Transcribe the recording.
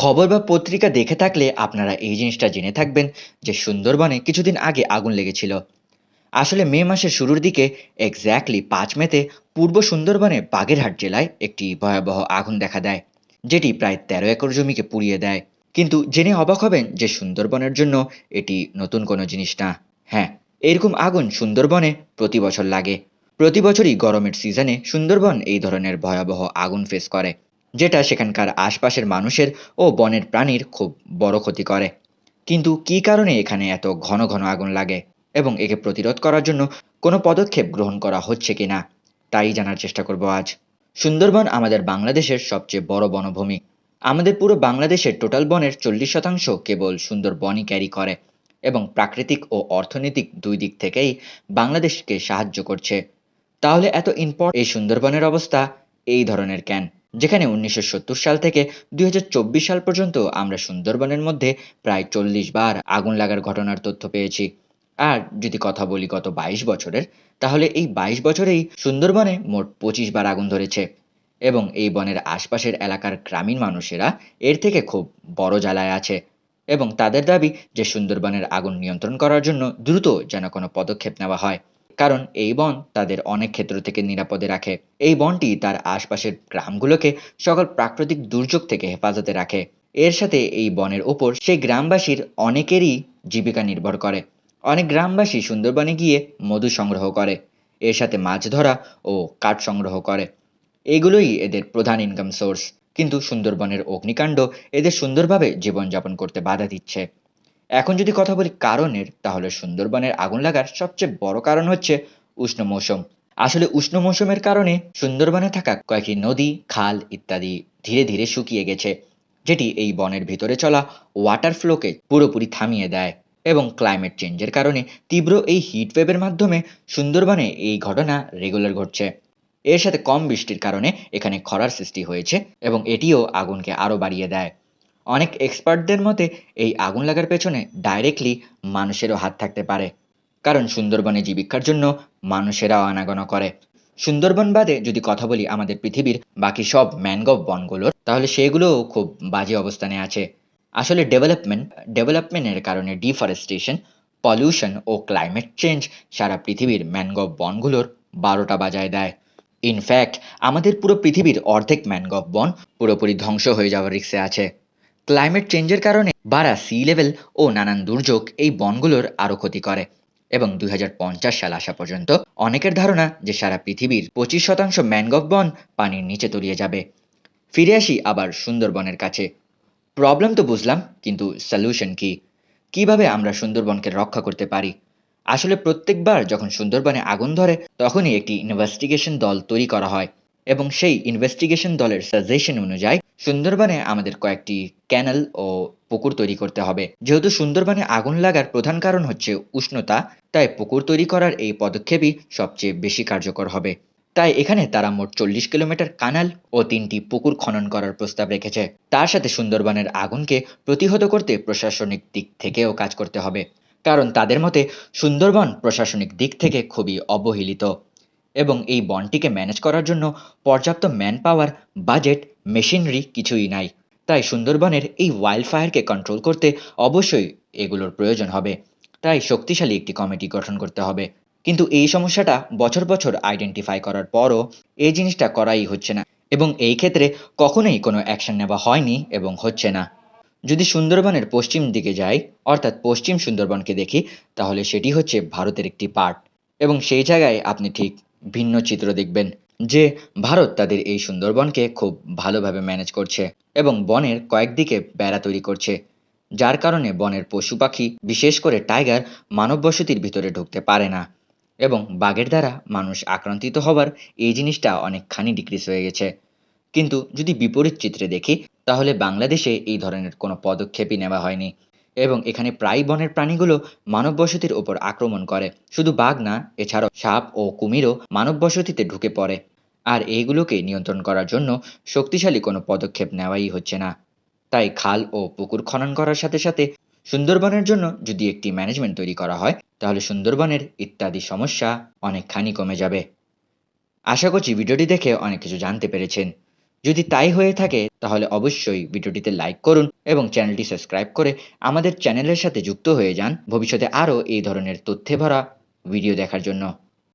খবর বা পত্রিকা দেখে থাকলে আপনারা এই জিনিসটা জেনে থাকবেন যে সুন্দরবনে কিছুদিন আগে আগুন লেগেছিল। আসলে মে মাসের শুরুর দিকে এক্স্যাক্টলি পাঁচ মেতে পূর্ব সুন্দরবনে বাগেরহাট জেলায় একটি ভয়াবহ আগুন দেখা দেয়, যেটি প্রায় তেরো একর জমিকে পুড়িয়ে দেয়। কিন্তু জেনে অবাক হবেন যে সুন্দরবনের জন্য এটি নতুন কোনো জিনিস না। হ্যাঁ এরকম আগুন সুন্দরবনে প্রতি বছর লাগে। প্রতি বছরই গরমের সিজনে সুন্দরবন এই ধরনের ভয়াবহ আগুন ফেস করে। যেটা সেখানকার আশপাশের মানুষের ও বনের প্রাণীর খুব বড় ক্ষতি করে। কিন্তু কী কারণে এখানে এত ঘন ঘন আগুন লাগে? এবং একে প্রতিরোধ করার জন্য কোনো পদক্ষেপ গ্রহণ করা হচ্ছে কিনা? তাই জানার চেষ্টা করব আজ। সুন্দরবন আমাদের বাংলাদেশের সবচেয়ে বড় বনভূমি। আমাদের পুরো বাংলাদেশের টোটাল বনের চল্লিশ শতাংশ কেবল সুন্দরবনই ক্যারি করে এবং প্রাকৃতিক ও অর্থনৈতিক দুই দিক থেকেই বাংলাদেশকে সাহায্য করছে। তাহলে এত ইম্পর্ট এই সুন্দরবনের অবস্থা এই ধরনের কেন? যেখানে উনিশশো সত্তর সাল থেকে দুই হাজার চব্বিশ সাল পর্যন্ত আমরা সুন্দরবনের মধ্যে প্রায় চল্লিশ বার আগুন লাগার ঘটনার তথ্য পেয়েছি। আর যদি কথা বলি গত বাইশ বছরের, তাহলে এই বাইশ বছরেই সুন্দরবনে মোট পঁচিশ বার আগুন ধরেছে। এবং এই বনের আশপাশের এলাকার গ্রামীণ মানুষেরা এর থেকে খুব বড় জ্বালায় আছে। এবং তাদের দাবি যে সুন্দরবনের আগুন নিয়ন্ত্রণ করার জন্য দ্রুত যেন কোনো পদক্ষেপ নেওয়া হয়। কারণ এই বন তাদের অনেক ক্ষেত্র থেকে নিরাপদে রাখে। এই বনটি তার আশপাশের গ্রামগুলোকে সকল প্রাকৃতিক দুর্যোগ থেকে হেফাজতে রাখে। এর সাথে এই বনের ওপর সেই গ্রামবাসীর অনেকেরই জীবিকা নির্ভর করে। অনেক গ্রামবাসী সুন্দরবনে গিয়ে মধু সংগ্রহ করে, এর সাথে মাছ ধরা ও কাঠ সংগ্রহ করে। এগুলোই এদের প্রধান ইনকাম সোর্স কিন্তু সুন্দরবনের অগ্নিকাণ্ড এদের সুন্দরভাবে জীবনযাপন করতে বাধা দিচ্ছে। এখন যদি কথা বলি কারণের, তাহলে সুন্দরবনের আগুন লাগার সবচেয়ে বড় কারণ হচ্ছে উষ্ণ মৌসুম। আসলে উষ্ণ মৌসুমের কারণে সুন্দরবনে থাকা কয়েকটি নদী, খাল ইত্যাদি ধীরে ধীরে শুকিয়ে গেছে, যেটি এই বনের ভিতরে চলা ওয়াটার ফ্লোকে পুরোপুরি থামিয়ে দেয় এবং ক্লাইমেট চেঞ্জের কারণে তীব্র এই হিট ওয়েভের মাধ্যমে সুন্দরবনে এই ঘটনা রেগুলার ঘটছে। এর সাথে কম বৃষ্টির কারণে এখানে খরার সৃষ্টি হয়েছে এবং এটিও আগুনকে আরও বাড়িয়ে দেয়। অনেক এক্সপার্টদের মতে, এই আগুন লাগার পেছনে ডাইরেক্টলি মানুষেরও হাত থাকতে পারে। কারণ সুন্দরবনে জীবিকার জন্য মানুষেরাও আনাগোনা করে। সুন্দরবন বাদে যদি কথা বলি আমাদের পৃথিবীর বাকি সব ম্যানগ্রোভ বনগুলোর, তাহলে সেগুলোও খুব বাজে অবস্থানে আছে। আসলে ডেভেলপমেন্ট ডেভেলপমেন্টের কারণে ডিফরেস্টেশন পলিউশন ও ক্লাইমেট চেঞ্জ সারা পৃথিবীর ম্যানগ্রোভ বনগুলোর বারোটা বাজায় দেয়। ইনফ্যাক্ট আমাদের পুরো পৃথিবীর অর্ধেক ম্যানগ্রোভ বন পুরোপুরি ধ্বংস হয়ে যাওয়ার রিক্সে আছে। ক্লাইমেট চেঞ্জের কারণে বাড়া সি লেভেল ও নানান দুর্যোগ এই বনগুলোর আরও ক্ষতি করে। এবং দুই হাজার পঞ্চাশ সাল আসা পর্যন্ত অনেকের ধারণা যে সারা পৃথিবীর পঁচিশ শতাংশ ম্যানগ্রোভ বন পানির নিচে তলিয়ে যাবে। ফিরে আসি আবার সুন্দরবনের কাছে। প্রবলেম তো বুঝলাম, কিন্তু সলিউশন কি? কীভাবে আমরা সুন্দরবনকে রক্ষা করতে পারি? আসলে প্রত্যেকবার যখন সুন্দরবনে আগুন ধরে, তখনই একটি ইনভেস্টিগেশন দল তৈরি করা হয়। এবং সেই ইনভেস্টিগেশন দলের সাজেশন অনুযায়ী সুন্দরবনে আমাদের কয়েকটি ক্যানেল ও পুকুর তৈরি করতে হবে। যেহেতু সুন্দরবনে আগুন লাগার প্রধান কারণ হচ্ছে উষ্ণতা, তাই পুকুর তৈরি করার এই পদক্ষেপই সবচেয়ে বেশি কার্যকর হবে। তাই এখানে তারা মোট চল্লিশ কিলোমিটার কানাল ও তিনটি পুকুর খনন করার প্রস্তাব রেখেছে। তার সাথে সুন্দরবনের আগুনকে প্রতিহত করতে প্রশাসনিক দিক থেকেও কাজ করতে হবে। কারণ তাদের মতে সুন্দরবন প্রশাসনিক দিক থেকে খুবই অবহেলিত। এবং এই বনটিকে ম্যানেজ করার জন্য পর্যাপ্ত ম্যান পাওয়ার বাজেট মেশিনারি কিছুই নাই। তাই সুন্দরবনের এই ওয়াইল্ড ফায়ারকে কন্ট্রোল করতে অবশ্যই এগুলোর প্রয়োজন হবে। তাই শক্তিশালী একটি কমিটি গঠন করতে হবে। কিন্তু এই সমস্যাটা বছর বছর আইডেন্টিফাই করার পরও এই জিনিসটা করাই হচ্ছে না। এবং এই ক্ষেত্রে কখনোই কোনো অ্যাকশন নেওয়া হয়নি এবং হচ্ছে না। যদি সুন্দরবনের পশ্চিম দিকে যাই, অর্থাৎ পশ্চিম সুন্দরবনকে দেখি, তাহলে সেটি হচ্ছে ভারতের একটি পার্ট এবং সেই জায়গায় আপনি ঠিক ভিন্ন চিত্র দেখবেন, যে ভারত তাদের এই সুন্দরবনকে খুব ভালোভাবে ম্যানেজ করছে এবং বনের কয়েকদিকে বেড়া তৈরি করছে, যার কারণে বনের পশু পাখি, বিশেষ করে টাইগার মানব বসতির ভিতরে ঢুকতে পারে না এবং বাঘের দ্বারা মানুষ আক্রান্তিত হবার এই জিনিসটা অনেকখানি ডিক্রিজ হয়ে গেছে। কিন্তু যদি বিপরীত চিত্রে দেখি, তাহলে বাংলাদেশে এই ধরনের কোনো পদক্ষেপই নেওয়া হয়নি। এবং এখানে প্রায় বনের প্রাণীগুলো মানব বসতির ওপর আক্রমণ করে। শুধু বাঘ না, এছাড়াও সাপ ও কুমিরও মানব বসতিতে ঢুকে পড়ে। আর এইগুলোকে নিয়ন্ত্রণ করার জন্য শক্তিশালী কোনো পদক্ষেপ নেওয়াই হচ্ছে না। তাই খাল ও পুকুর খনন করার সাথে সাথে সুন্দরবনের জন্য যদি একটি ম্যানেজমেন্ট তৈরি করা হয়, তাহলে সুন্দরবনের ইত্যাদি সমস্যা অনেকখানি কমে যাবে। আশা করছি ভিডিওটি দেখে অনেক কিছু জানতে পেরেছেন। যদি তাই হয়ে থাকে, তাহলে অবশ্যই ভিডিওটিতে লাইক করুন এবং চ্যানেলটি সাবস্ক্রাইব করে আমাদের চ্যানেলের সাথে যুক্ত হয়ে যান। ভবিষ্যতে আরও এই ধরনের তথ্যে ভরা ভিডিও দেখার জন্য।